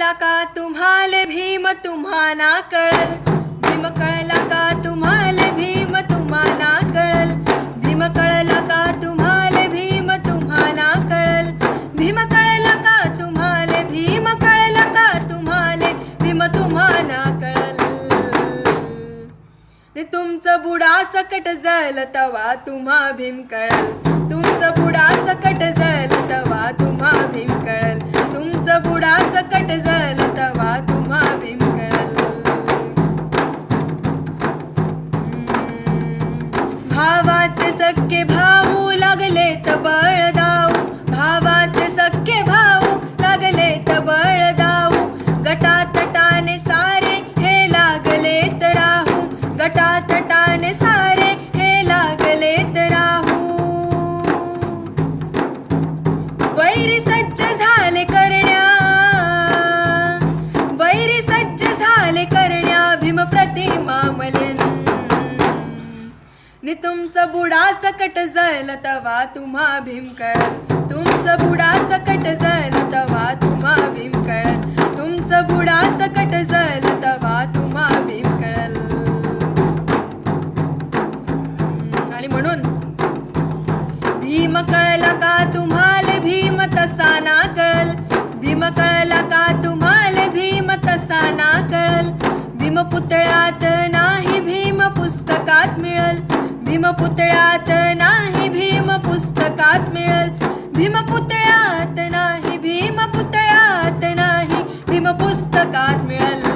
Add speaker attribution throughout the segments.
Speaker 1: कळला का तुम्हाले भीम तुम्हाला कळल? भीम कळला का तुम्हाले भीम तुम्हाला कळल? भीम कळला का तुम्हाले भीम तुम्हाला कळल? भीम कळला का तुम्हाले भीम कळला का तुम्हाले भीम तुम्हाला कळल? तुमचं बुडा सकट जल तवा तुम्हा भीम कळल. तुमचं बुडा सकट जल तवा तुम्हा भीम कळल. तुमचं बुडा सकट भावाचे सख्खे भाऊ लागले तर बळदाऊ भावाचे सख्खे भाऊ लागले तर बळदाऊ गटातटाने सारे हे लागले तर राहू. गटातटाने सारे तुमचं बुडा सकट जल तवा तुम्हा भीम कळल तुमचं बुडा सकट जल तवा तुम्हा भीम कळल तुमचं बुडा सकट जल तवा तुम्हा भीम कळल आणि म्हणून भीम कळला का तुम्हाला भीम तसा ना कळल भीम कळला का तुम्हाला भीम तसा ना कळल भीम पुतळ्यात नाही भीम पुस्तकात मिळल. भीम पुतळ्यात नाही भीम पुस्तकात मिळल. भीम पुतळ्यात नाही भीम पुतळ्यात नाही भीम पुस्तकात मिळल.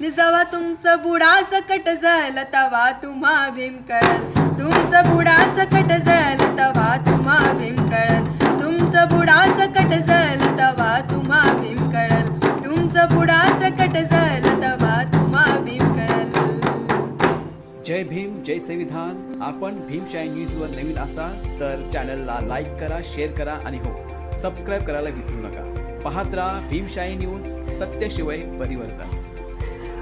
Speaker 1: निजावा तुमचं बुडा सकट जळ तवा तुम्हा भीम कळल. तुमचं बुडा सकट जळ तवा तुम्हा भीम कळल. तुमचं बुडा सकट जळ तवा तुम्हा भीम कळल. तुमचं बुडा सकट जळ
Speaker 2: जय भीम जय संविधान. आपण भीमशाही न्यूजवर नवीन असाल तर चॅनलला लाईक करा शेअर करा आणि हो सबस्क्राईब करायला विसरू नका. पाहत राहा भीमशाही न्यूज सत्याशिवाय परिवर्तन.